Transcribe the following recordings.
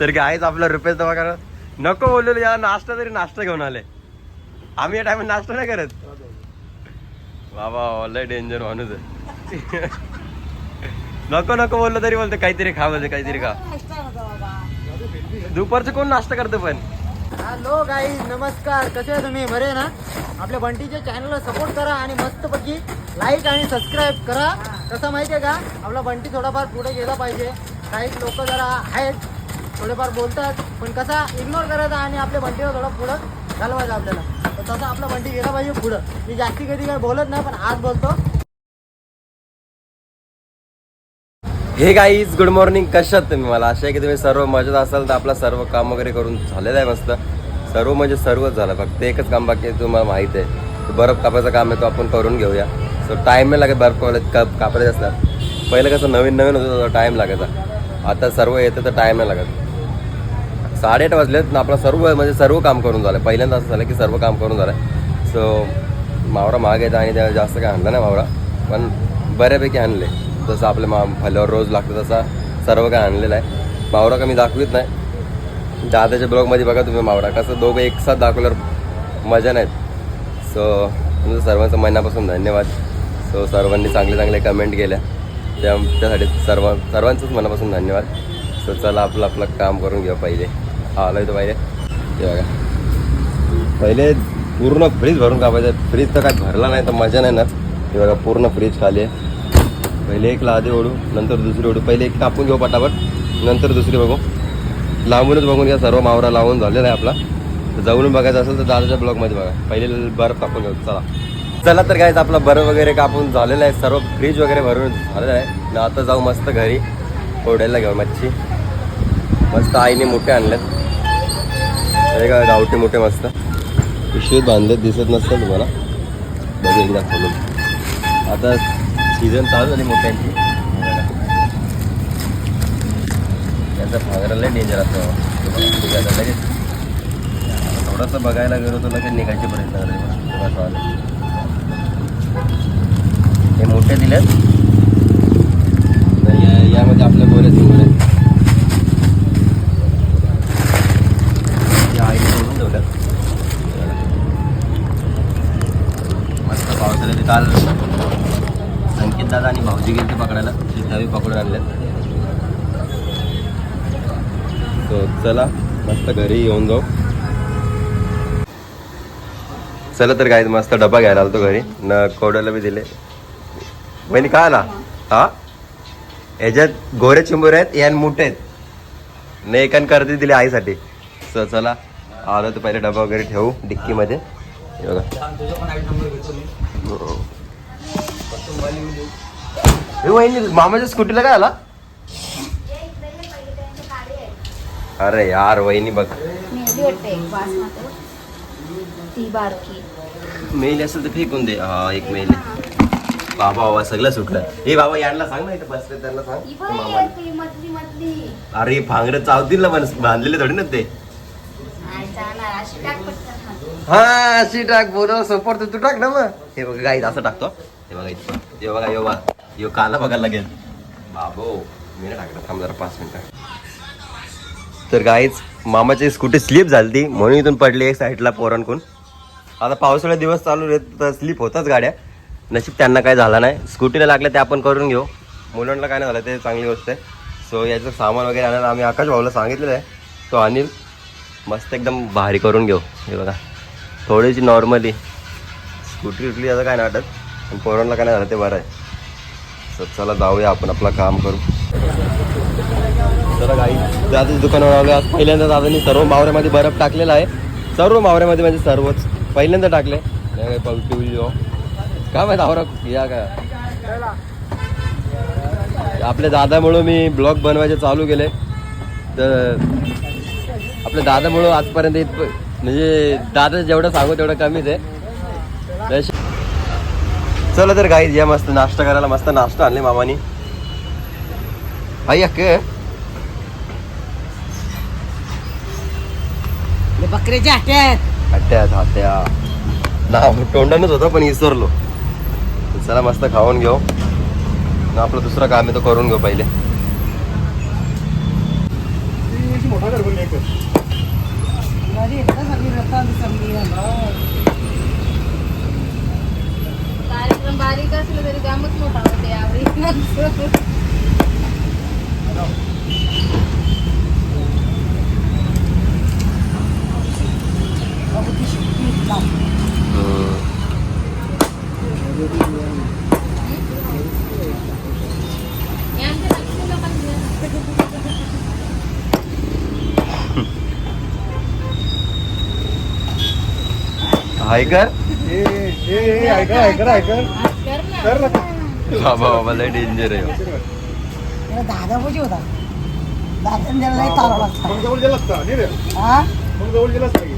तर आहेच आपला रुपये दवा करा नको बोललेलो या नाश्ता तरी नाश्ता घेऊन आले. आम्ही या टायमात नाश्ता नाही करत. बाबा लय डेंजर माणूस आहे नको नको बोललो तरी बोलतो काहीतरी खा बोलते काहीतरी खा. दुपारचं कोण नाश्ता करतो पण? हॅलो गाई नमस्कार. कसे आहे तुम्ही? बरे आहे ना? आपल्या बंटीच्या चॅनलला सपोर्ट करा आणि मस्तपैकी लाईक आणि सबस्क्राईब करा. कसं माहिती आहे का? आपला बंटी थोडाफार पुढे गेला पाहिजे. काही लोक जरा आहेत. थोडेफार बोलतात पण कसा इग्नोर करायचा आणि आपल्या बंटीला थोडं पुढं घालवायचं आपल्याला. तर तसं आपला बंटी गेला पाहिजे पुढं. मी जास्ती कधी काय बोलत नाही पण आज बोलतो. हे गाईज गुड मॉर्निंग कशात तुम्ही? मला अशा आहे की तुम्ही सर्व मजेत असाल. तर आपला सर्व काम वगैरे करून झालेलं आहे मस्त. सर्व म्हणजे सर्वच झालं. फक्त एकच काम बाकी आहे तुम्हाला माहीत आहे. बर्फ कापायचं काम आहे तो आपण करून घेऊया. सो टाईम नाही लागेल बर्फ कापायला काप कापायचे असतात पहिलं कसं नवीन नवीन होतं टाईम लागायचा. आता सर्व येतं तर टाईम नाही लागत. साडेआठ वाजलेत आपलं सर्व म्हणजे सर्व काम करून झालं पहिल्यांदा असं झालं की सर्व काम करून झालं सो मावरा मागायचा आणि त्याला जास्त काय आणलं नाही मावरा. पण बऱ्यापैकी आणले. जसं आपल्या मा फल्यावर रोज लागतं तसा सर्व काय आणलेला आहे. मावरा कमी दाखवित नाही. दादाच्या ब्लॉगमध्ये बघा तुम्ही मावरा. कसं दोघं एक साथ दाखवल्यावर मजा नाहीत सो तुमचं सर्वांचं मनापासून धन्यवाद. सो सर्वांनी चांगले चांगले कमेंट केल्या. त्या त्यासाठी सर्व सर्वांचंच मनापासून धन्यवाद. सो चला आपलं आपलं काम करून घेऊ पहिले. हा तो पहिले ते बघा. पहिले पूर्ण फ्रीज भरून कापायचं. फ्रीज तर काय भरला नाही तर मजा नाही ना. हे बघा पूर्ण फ्रीज खाली आहे. पहिले एक लादे ओढू नंतर दुसरी ओढू. पहिले एक कापून घेऊ पटापट नंतर दुसरी बघू. लांबूनच बघून घ्या सर्व मावरा लावून झालेला आहे आपला. तर जाऊन बघायचं असेल तर दादाच्या ब्लॉगमध्ये बघा. पहिले बर्फ कापून घेऊ चला. चला तर काय आपला बर्फ वगैरे कापून झालेला आहे. सर्व फ्रीज वगैरे भरून झालेलं आहे. आता जाऊ मस्त घरी. ओढायला घेऊ मच्छी. मस्त आईने मोठे आणल्यात हे का गावठी मोठे मस्त. पिशवीत बांधत दिसत नसतं तुम्हाला. बघू एकदा खोलून. आता सीझन चालू झाली मोठ्यांची. त्याचं भागरा डेंजर असतं. लगेच थोडंसं बघायला गेलो तर लगेच निघायचे प्रयत्न करायचे. हे मोठे दिलेत तर या- यामध्ये आपल्या गोरे सिंगल आहेत या आईने सोडून ठेवल्यात मस्त पावसाळ्याचे काल संकेत दादा आणि भाऊजी गेले ते पकडायला दहावी पकडून आणल्यात तो चला मस्त घरी येऊन जाऊ. चला तर काय मस्त डबा घ्यायला आलो घरी. न कोड्याला बी दिले. बहिणी काय आला? हा? याच्यात गोरे चिंबोरे आहेत यान मोठे आहेत. न एकान करते दिली आईसाठी. स चला आलो तर पहिले डबा वगैरे ठेवू डिक्कीमध्ये. बघा. हो. वहिनी मामाच्या स्कूटीला काय आला? अरे यार वहिनी बघ. मेहंदी वाटते एक वास मात्र ती बारकी. मेल असेल तर फेकून दे. हा एक मेल बाबा बाबा सगळं सुटलं. हे बाबा यांना सांग ना इथं बसले त्यांना सांग. मधली मधली. अरे भांगडं चावतील ना पण बांधलेले थोडी ना ते. हा अशी टाक बोल सपोर्ट तू टाक ना मग. हे बघा गाईत असं टाकतो. हे बघा इथं. हे बघा यो बा. यो काला बघायला लागेल. बाबो मी नाही टाकलं थांब जरा पाच मिनिटं. तर गाईच मामाची स्कूटी स्लिप झाली ती म्हणून इथून पडली एक साईडला पोरांकून आता पावसाळ्यात दिवस चालू आहेत तर स्लिप होतात गाड्या. नशीब त्यांना काय झाला नाही. स्कूटीला लागलं ते आपण करून घेऊ. मुलांना काय नाही झालं ते चांगली गोष्ट आहे. सो याचं सामान वगैरे आणायला आम्ही आकाश भाऊला सांगितलेलं आहे. तो अनिल मस्त एकदम भारी करून घेऊ. हे बघा. थोडीशी नॉर्मली स्कूटी उठली आता काय नाही वाटत पण पोरांना काय नाही झालं ते बरं आहे. सर चला जाऊया आपण आपलं काम करू. चला गाई दादाच्या दुकानावर आलो आज पहिल्यांदा दादानी सर्व मावऱ्यामध्ये बर्फ टाकलेला आहे. सर्व मावऱ्यामध्ये म्हणजे सर्वच. पहिल्यांदा टाकले काय पलटी काय माहिती आवरा या का? आपल्या दादामुळं मी ब्लॉग बनवायचे चालू केले. तर आपल्या दादामुळं आजपर्यंत इथप- म्हणजे दादा जेवढं सांगू तेवढं कमीच आहे. चला तर काही या मस्त नाश्ता करायला मस्त नाश्ता आणले मामानी. आई अक्के बकऱ्याच्या हाट्यात हट्ट्यात हात्या ना तोंडानच होतं पण विसरलो चला मस्त खाऊन घेऊ. ना आपलं दुसरं काम आहे तो करून घेऊ पहिले. कार्यक्रम बारीक असलं तरी कामच मोठा होते यावेळी. हाय कर ए ए ए, ऐका ऐका ऐका कर ना. कर ना बाबा बाबा लय डेंजर आहे. हो. दादा बोजी होता. दादा त्याला तारवला मग जवळ नाही रे. हा? मग जवळ की?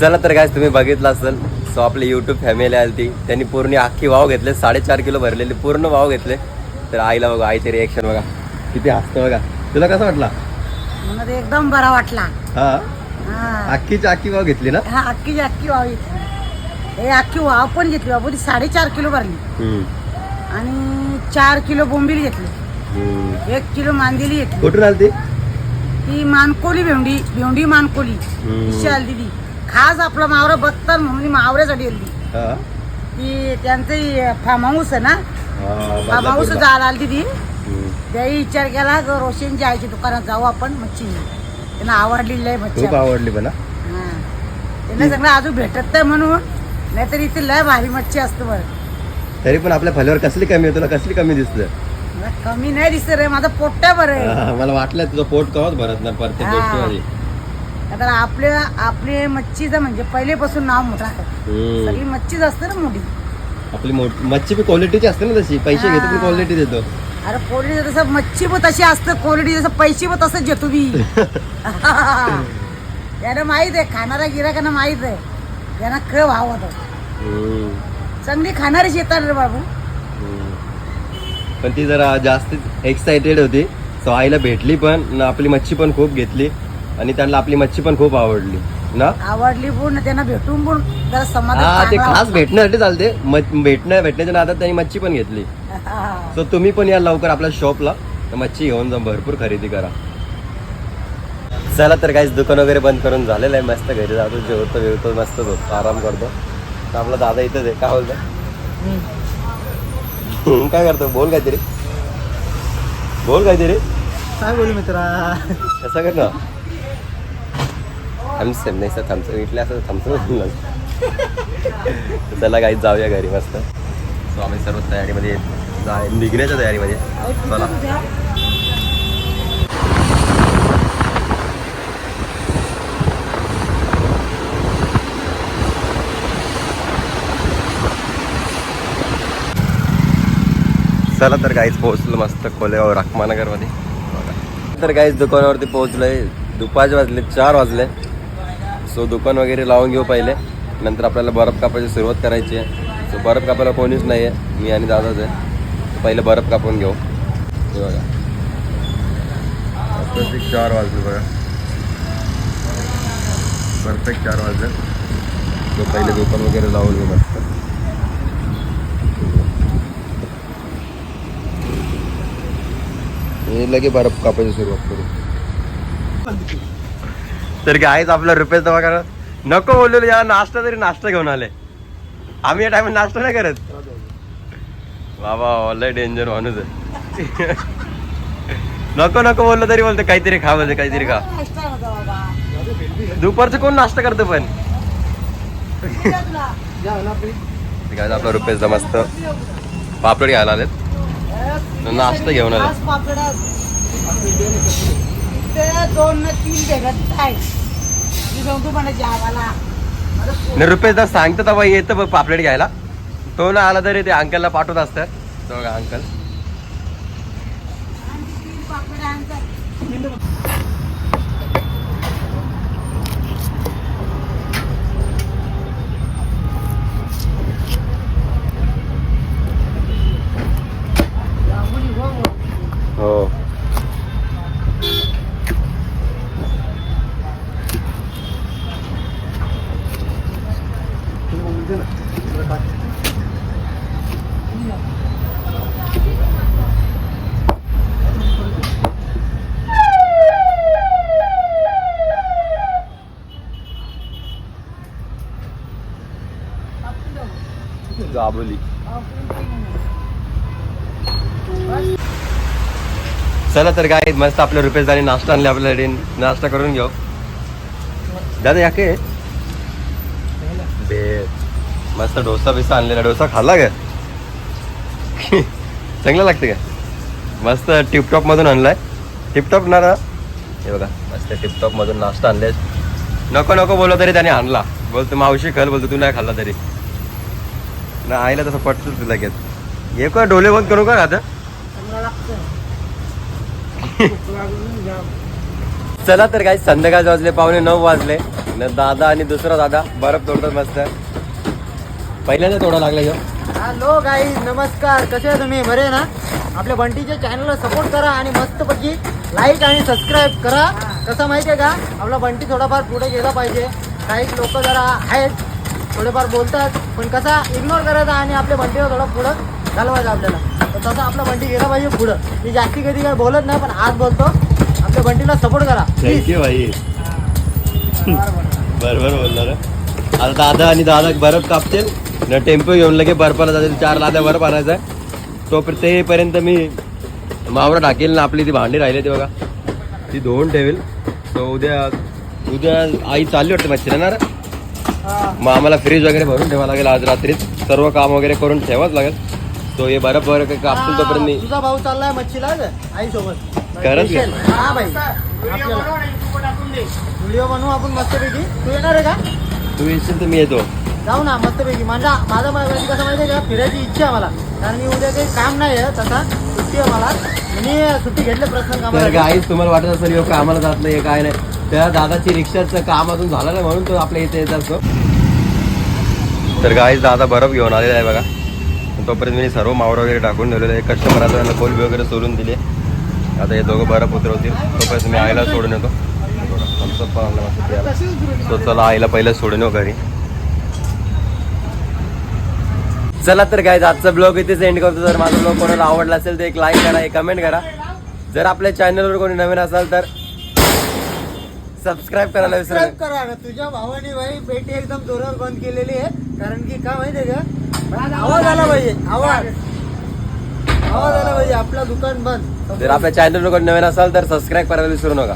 चला तर काय तुम्ही बघितलं असेल सो आपली यूट्यूब फॅमिली आली ती. त्यांनी पूर्ण अख्खी वाव घेतले साडेचार किलो भरलेली पूर्ण वाव घेतले. तर आईला बघा आईचे रिएक्शन बघा. किती हसतं बघा. तुला कसं वाटला? मला ते एकदम बरा वाटला. हा? हा. अख्खीची अख्खी वाव घेतली ना? हा अख्खीची अख्खी वाव घेतली. हे अख्खी वाव पण घेतली. बाबू ती साडेचार किलो भरली. हम्म. आणि चार किलो बोंबील घेतली. हम्म. एक किलो मांदेली घेतली. कुठून आली ती मानकोली भेंडी भेंडी मानकोली. हम्म. इच्छा आली ती. खास आपला मावरा बघतात म्हणून मावऱ्यासाठी आली हा? ती त्यांचं फार्म हाऊस आहे ना? हा, फार्म हाऊस बदलापूरला. आली ती. त्याही विचार केला ग रोशनच्या आईच्या दुकानात जाऊ आपण मच्छी घेऊ. त्यांना आवडलेली आहे मच्छी खूप आवडली हा. हा. त्यांना सगळं अजून भेटत नाही म्हणून नाहीतर इथे लय भारी मच्छी असतं बरं तरी पण आपल्या फल्यावर कसली कमी आहे तुला कसली कमी दिसलं मला कमी नाही दिसत रे माझा पोट्या बरं आहे हा, मला वाटलं तुझं पोट कवाच भरत नाही प्रत्येक हा. गोष्टीमध्ये आता आपल्या आपले मच्छीचं म्हणजे पहिलेपासून नाव मोठं आहे हम्म. सगळी मच्छीच असते ना मोठी आपली मोठी मच्छी बी क्वालिटीची असते ना तशी पैसे घेतो पण हा. क्वालिटी देतो अरे क्वालिटी तसं मच्छी पण तशी असतं क्वालिटी जसं पैसे पण तसंच घेतो मी. यानं माहीत आहे खाणाऱ्या गिराकांना माहीत आहे. यांना क भाव होतो. हम्म. चांगली खाणारीच येतात रे बाबू. हम्म. पण ती जरा जास्त एक्साइटेड होती. सो आईला भेटली पण आपली मच्छी पण खूप घेतली आणि त्यांना आपली मच्छी पण खूप आवडली. ना? आवडली पण त्यांना भेटून पण जरा हा समाधान ते चांगलं खास भेटण्यासाठी चालते. म- भेटण्या भेटण्याच्या नादात त्यांनी मच्छी पण घेतली. वाटतं. सो तुम्ही पण या लवकर आपल्या शॉपला तर मच्छी घेऊन जा भरपूर खरेदी करा. चला तर काहीच दुकान वगैरे बंद करून झालेलं आहे. मस्त घरी जातो जेवतो जेवतो मस्त झोपतो आराम करतो. तर आपला दादा इथंच आहे. काय बोलतो काय करतो बोल काहीतरी. बोल काहीतरी. काय बोलू मित्रा? कसं कर ना. थम्सअप नाही सर थम्सअप इटले असं थम्सअप चला काही जाऊया घरी मस्त. सो आम्ही सर्व तयारीमध्ये जा निघण्याच्या तयारीमध्ये चला. चला तर काहीच पोहोचलो मस्त कोलेगाव रखमानगरमध्ये. तर काहीच दुकानावरती पोहोचलोय. दुपारचे वाजले चार वाजले. सो दुकान वगैरे लावून घेऊ पहिले. नंतर आपल्याला बर्फ कापायची सुरुवात करायची आहे. सो बर्फ कापायला कोणीच नाही आहे मी आणि दादाच आहे. पहिले बर्फ कापून घेऊ. हे बघा. परफेक्ट चार वाजले बघा. परफेक्ट चार वाजले. सो पहिले दुकान वगैरे लावून घेऊ मस्त. हे लगे बर्फ कापायची सुरुवात करू. तर काहीच आपला रुपये जमा करा नको बोललेलो या नाश्ता तरी नाश्ता घेऊन आले. आम्ही या टायमात नाश्ता नाही करत. बाबा लय डेंजर माणूस आहे. नको नको बोललो तरी बोलतो काहीतरी खा म्हणजे काहीतरी खा. दुपारचं कोण नाश्ता करतो पण? काय आपला रुपये मस्त. पापड घ्यायला आलेत. नाश्ता घेऊन आले. दोन न तीन भेटत आहे नाही रुपये तर सांगतो तेव्हा येतं बघ पापलेट घ्यायला. तो ना आला तरी ते अंकलला पाठवत असतात तो बघा अंकल. दाबोली चला तर काय मस्त आपल्या रुपेश आणि नाश्ता आणले आपल्या नाश्ता करून घेऊ. दादा या के? बे मस्त डोसा बिसा आणलेला डोसा खाल्ला का? चांगला लागते का? मस्त टिपटॉप मधून आणलाय. टिपटॉप ना हे बघा मस्त टिपटॉप मधून नाश्ता आणले नको नको बोललो तरी त्याने आणला. बोलतो मावशी खल बोलतो तू नाही खाल्ला तरी. ना आईला तसं पटतं तुला घेत हे का डोले बंद करू का आता? चला तर काय संध्याकाळ वाजले पावणे नऊ वाजले. न दादा आणि दुसरा दादा बर्फ तोडतात मस्त. पहिल्यांदा तोडा लागला ह्यो हॅलो गाई नमस्कार. कसे आहे तुम्ही? बरे ना? आपल्या बंटीच्या चॅनलला सपोर्ट करा आणि मस्तपैकी लाईक आणि सबस्क्राईब करा. कसं माहिती आहे का? आपला बंटी थोडाफार पुढे गेला पाहिजे. काही लोक जरा आहेत थोडेफार बोलतात पण कसा इग्नोर करायचा आणि आपल्या बंटीला थोडं पुढं घालवायचं आपल्याला. तर तसं आपला बंटी गेला पाहिजे पुढं. मी जास्ती कधी काही बोलत नाही पण आज बोलतो. आपल्या बंटीला सपोर्ट करा. थँक्यू भाई. बरोबर बोलणार आता दादा आणि दादा बर्फ कापतील. न टेम्पो घेऊन लगे बर्फाला जातील. चार लाद्या बर्फ आणायचा आहे. तो तेपर्यंत मी मावरा टाकेल ना आपली ती भांडी राहिली ती बघा. ती धुवून ठेवेल. तो उद्या उद्या आई चालली वाटते मच्छी ना रे? मग आम्हाला फ्रीज वगैरे भरून ठेवावं लागेल आज रात्रीच. सर्व काम वगैरे करून ठेवाच लागेल. तो हे बर्फ वगैरे काही कापतील तोपर्यंत मी तुझा भाऊ चाललाय मच्छीला आई सोबत खरंच का? हा भाई व्हिडिओ बनवू आपण मस्तपैकी. तू येणार आहे का? तू येशील तर मी येतो. जाऊ ना मस्तपैकी. माझा माझा म्हणजे कसं माहिती आहे का? फिरायची इच्छा आहे मला. कारण मी उद्या काही काम नाही आहे तसा. सुट्टी आहे मला. मी सुट्टी घेतले प्रश्न तर कामाला गाईच तुम्हाला वाटत असेल ह्यो कामाला जात नाही काय नाही. त्या दादाची रिक्षाचं काम अजून झालं नाही म्हणून तो आपल्या इथे येत असतो. तर गाईच दादा बर्फ घेऊन आलेला आहे बघा. तोपर्यंत मी सर्व मावर वगैरे टाकून ठेवलेलं आहे. कस्टमर आता त्यांना वगैरे सोडून दिले. आता हे दोघं बर्फ उतरवतील. तोपर्यंत मी आईला सोडून येतो. तो चला आईला पहिलं सोडून येऊ घरी. चला तर काय आजचा ब्लॉग इथे सेंड करतो. जर माझा ब्लॉग कोणाला आवडला असेल तर एक लाईक करा एक कमेंट करा. जर आपल्या चॅनलवर कोणी नवीन असाल तर सबस्क्राईब करायला विसरू सबस्क्राईब. करा ना तुझ्या भावाने भाई पेटी एकदम जोरावर बंद केलेली आहे. कारण की काय माहितीये का? आवाज आला पाहिजे. आवाज. आवाज आला पाहिजे. आपलं दुकान बंद. जर आपल्या कोणी नवीन असाल तर सबस्क्राईब करायला विसरू नका.